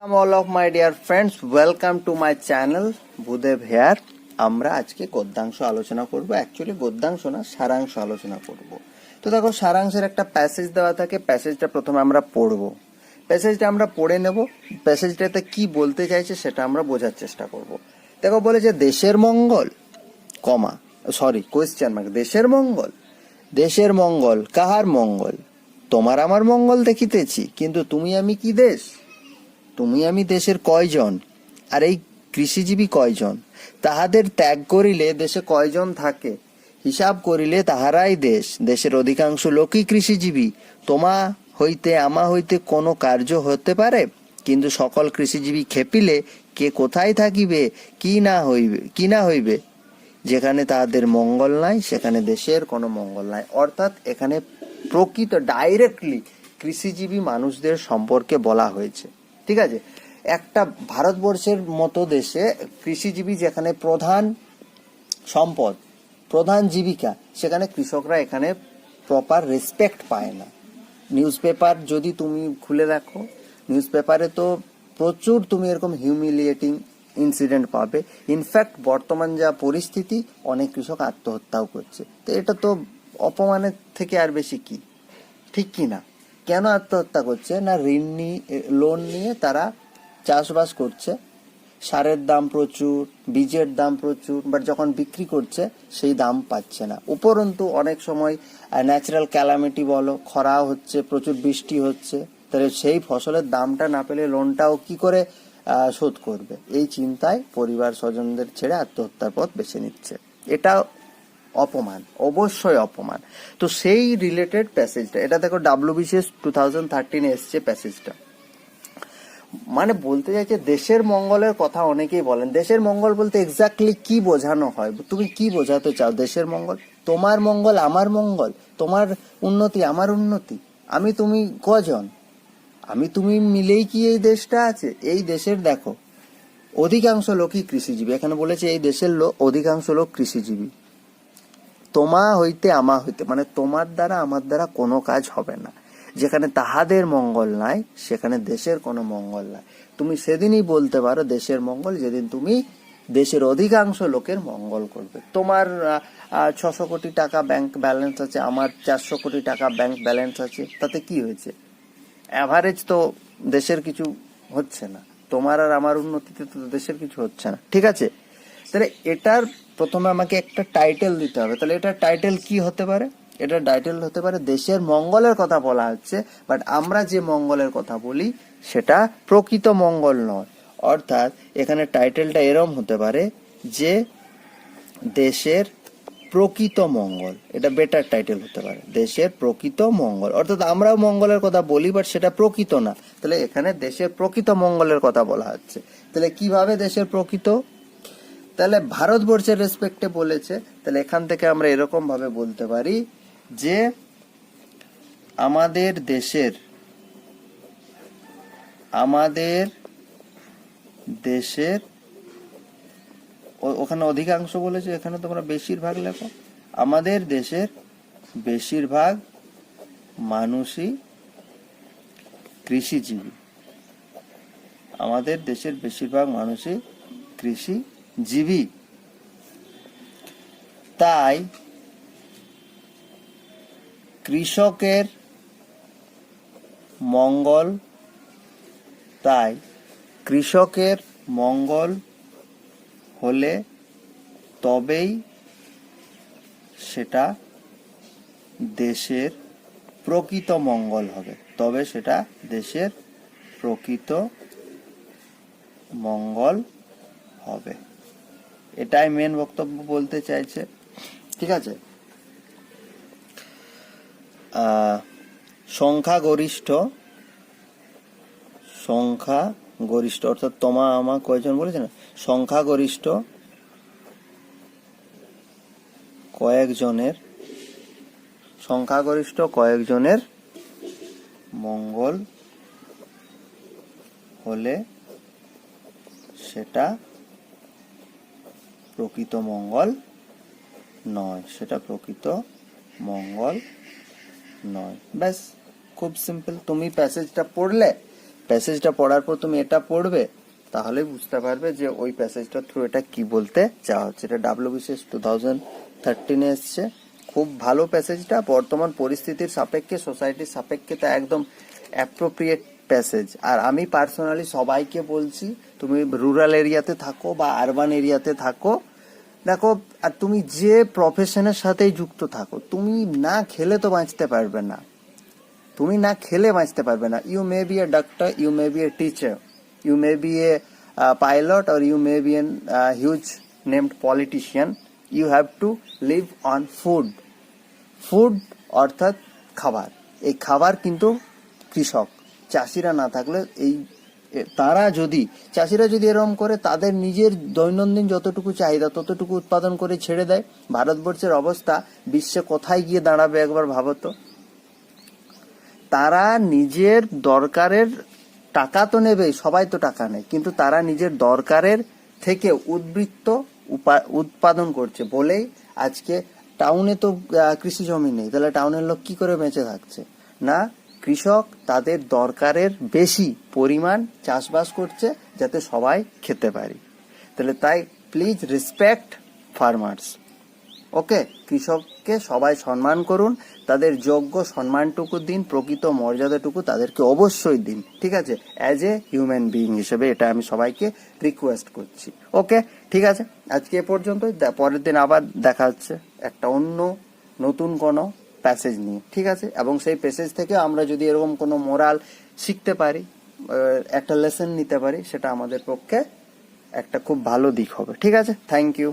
all of my dear friends. Welcome to my channel Bhudeb here আমরা আজকে গদ্যাংশ আলোচনা করব। অ্যাকচুয়ালি গদ্যাংশ না, সারাংশ আলোচনা করব। তো দেখো, সারাংশের একটা প্যাসেজ দেওয়া থাকে। প্যাসেজটা প্রথমে আমরা পড়ব। প্যাসেজটা আমরা পড়ে নেব। প্যাসেজটাতে কি বলতে চাইছে সেটা আমরা বোঝার চেষ্টা করব। দেখো, বলে যে দেশের মঙ্গল, কমা সরি কোয়েশ্চেন মার্ক দেশের মঙ্গল দেশের মঙ্গল, কাহার মঙ্গল? তোমার আমার মঙ্গল দেখিতেছি, কিন্তু তুমি আমি কি দেশ? তুমি আমি দেশের কয়জন? আর এই কৃষিজীবী কয়জন? তাহাদের ত্যাগ করিলে দেশে কয়জন থাকে? হিসাব করিলে তাহারাই দেশ। দেশের অধিকাংশ লোকই কৃষিজীবী। তোমা হইতে, আমা হইতে কোনো কার্য হতে পারে? কিন্তু সকল কৃষিজীবী খেপিলে কে কোথায় থাকিবে? কি না হইবে? কি না হইবে? যেখানে তাহাদের মঙ্গল নাই, সেখানে দেশের কোনো মঙ্গল নাই। অর্থাৎ এখানে প্রকৃত ডাইরেক্টলি কৃষিজীবী মানুষদের সম্পর্কে বলা হয়েছে। ঠিক আছে? একটা ভারতবর্ষের মতো দেশে কৃষিজীবী যেখানে প্রধান সম্পদ, প্রধান জীবিকা, সেখানে কৃষকরা এখানে প্রপার রেসপেক্ট পায় না। নিউজ পেপার যদি তুমি খুলে দেখো নিউজ পেপারে তো প্রচুর তুমি এরকম হিউমিলিয়েটিং ইনসিডেন্ট পাবে। ইনফ্যাক্ট বর্তমান যা পরিস্থিতি, অনেক কৃষক আত্মহত্যাও করছে। তো এটা তো অপমানের থেকে আর বেশি কি? ঠিক কি না কেন আত্মহত্যা করছে? না ঋণ নিয়ে লোন নিয়ে তারা চাষবাস করছে। সারের দাম প্রচুর, বীজের দাম প্রচুর বাট যখন বিক্রি করছে, সেই দাম পাচ্ছে না। উপরন্তু অনেক সময় ন্যাচারাল ক্যালামিটি বলো খরা হচ্ছে, প্রচুর বৃষ্টি হচ্ছে, তাহলে সেই ফসলের দামটা না পেলে লোনটাও কি করে শোধ করবে? এই চিন্তায় পরিবার স্বজনদের ছেড়ে আত্মহত্যার পথ বেছে নিচ্ছে। এটা অপমান, অবশ্যই অপমান। তো সেই রিলেটেড প্যাসেজটা এটা দেখো ডাব্লিউ বিসিএস টু থাউজেন্ড থার্টিনে এসছে প্যাসেজটা মানে বলতে চাইছে দেশের মঙ্গলের কথা অনেকেই বলেন। দেশের মঙ্গল বলতে এক্স্যাক্টলি কি বোঝানো হয়? তুমি কি বোঝাতে চাও দেশের মঙ্গল? তোমার মঙ্গল আমার মঙ্গল? তোমার উন্নতি আমার উন্নতি? আমি তুমি কজন? আমি তুমি মিলেই কি এই দেশটা আছে? এই দেশের দেখো, অধিকাংশ লোকই কৃষিজীবী। এখানে বলেছে এই দেশের লোক অধিকাংশ লোক কৃষিজীবী। তোমা হইতে আমা হইতে মানে তোমার দ্বারা আমার দ্বারা কোনো কাজ হবে না। যেখানে তাহাদের মঙ্গল নাই, সেখানে দেশের কোনো মঙ্গল নাই। তুমি সেদিনই বলতে পারো দেশের মঙ্গল, যেদিন তুমি দেশের অধিকাংশ লোকের মঙ্গল করবে। তোমার ছশো কোটি টাকা ব্যাংক ব্যালেন্স আছে, আমার চারশো কোটি টাকা ব্যাংক ব্যালেন্স আছে, তাতে কি হয়েছে? অ্যাভারেজ তো দেশের কিছু হচ্ছে না। তোমার আর আমার উন্নতিতে তো দেশের কিছু হচ্ছে না। ঠিক আছে? তাহলে এটার প্রথমে আমাকে একটা টাইটেল দিতে হবে। তাহলে এটার টাইটেল কি হতে পারে? এটা টাইটেল হতে পারে দেশের মঙ্গলের কথা বলা হচ্ছে বাট আমরা যে মঙ্গলের কথা বলি, সেটা প্রকৃত মঙ্গল নয়। অর্থাৎ এখানে টাইটেলটা এরম হতে পারে যে দেশের প্রকৃত মঙ্গল। এটা বেটার টাইটেল হতে পারে। দেশের প্রকৃত মঙ্গল। অর্থাৎ আমরাও মঙ্গলের কথা বলি বাট সেটা প্রকৃত না। তাহলে এখানে দেশের প্রকৃত মঙ্গলের কথা বলা হচ্ছে। তাহলে কীভাবে দেশের প্রকৃত তাহলে ভারতবর্ষের রেসপেক্টে বলেছে, তাহলে এখান থেকে আমরা এরকম ভাবে বলতে পারি যে আমাদের দেশের আমাদের দেশের ওখানে অধিকাংশ বলেছে, এখানে তোমরা বেশিরভাগ লেখো, আমাদের দেশের বেশিরভাগ মানুষই কৃষিজীবী। আমাদের দেশের বেশিরভাগ মানুষই কৃষিজীবী তাই কৃষকের মঙ্গল, তাই কৃষকের মঙ্গল হলে তবেই সেটা দেশের প্রকৃত মঙ্গল হবে। তবে সেটা দেশের প্রকৃত মঙ্গল হবে। এটাই মেন বক্তব্য বলতে চাইছে। ঠিক আছে? সংখ্যাগরিষ্ঠ সংখ্যা গরিষ্ঠ অর্থাৎ তোমা, আমা কয়জন বলেছে না? সংখ্যাগরিষ্ঠ কয়েকজনের সংখ্যাগরিষ্ঠ কয়েকজনের মঙ্গল হলে সেটা প্রকৃত মঙ্গল নয়, সেটা প্রকৃত মঙ্গল নয়। ব্যাস, খুব সিম্পল তুমি প্যাসেজটা পড়লে প্যাসেজটা পড়ার পর তুমি এটা পড়বে, তাহলে বুঝতে পারবে যে ওই প্যাসেজটা থ্রু এটা কি বলতে চাওয়া হচ্ছে। এটা ডাব্লিউবিসিএস টু থাউজেন্ড থার্টিনে এসছে। খুব ভালো প্যাসেজটা বর্তমান পরিস্থিতির সাপেক্ষে সোসাইটির সাপেক্ষে তা একদম অ্যাপ্রোপ্রিয়েট প্যাসেজ আর আমি পার্সোনালি সবাইকে বলছি, তুমি রুরাল এরিয়াতে থাকো বা আরবান এরিয়াতে থাকো দেখো, আর তুমি যে প্রফেশনের সাথেই যুক্ত থাকো, তুমি না খেলে তো বাঁচতে পারবে না। তুমি না খেলে বাঁচতে পারবে না। You may be a doctor you may be a teacher you may be a pilot or you may be an huge named politician you have to live on food food অর্থাৎ খাবার। এই খাবার কিন্তু কৃষক। চাষিরা না থাকলে এই তারা যদি, চাষিরা যদি এরকম করে, তাদের নিজের দৈনন্দিন যতটুকু চাহিদা, ততটুকু উৎপাদন করে ছেড়ে দেয়, ভারতবর্ষের অবস্থা বিশ্বে কোথায় গিয়ে দাঁড়াবে একবার ভাবো তো? তারা নিজের দরকারের টাকা তো নেবে, সবাই তো টাকা নেয়, কিন্তু তারা নিজের দরকারের থেকে উদ্বৃত্ত উৎপাদন করছে বলেই আজকে টাউনে তো কৃষি জমি নেই, তাহলে টাউনের লোক কি করে বেঁচে থাকছে? না কৃষক তাদের দরকারের বেশি পরিমাণ চাষবাস করছে যাতে সবাই খেতে পারি। তাহলে তাই প্লিজ রেসপেক্ট ফার্মার্স ওকে কৃষককে সবাই সম্মান করুন, তাদের যোগ্য সম্মানটুকু দিন, প্রকৃত মর্যাদাটুকু তাদেরকে অবশ্যই দিন, ঠিক আছে? অ্যাজ এ হিউম্যান বিইং হিসেবে এটা আমি সবাইকে রিকোয়েস্ট করছি। ওকে ঠিক আছে? আজকে এ পর্যন্ত পরের দিন আবার দেখা হচ্ছে একটা অন্য নতুন কোনো প্যাসেজ নিয়ে, ঠিক আছে? এবং সেই প্যাসেজ থেকে আমরা যদি এরকম কোনো মোরাল শিখতে পারি একটা লেসন নিতে পারি, সেটা আমাদের পক্ষে একটা খুব ভালো দিক হবে, ঠিক আছে? Thank you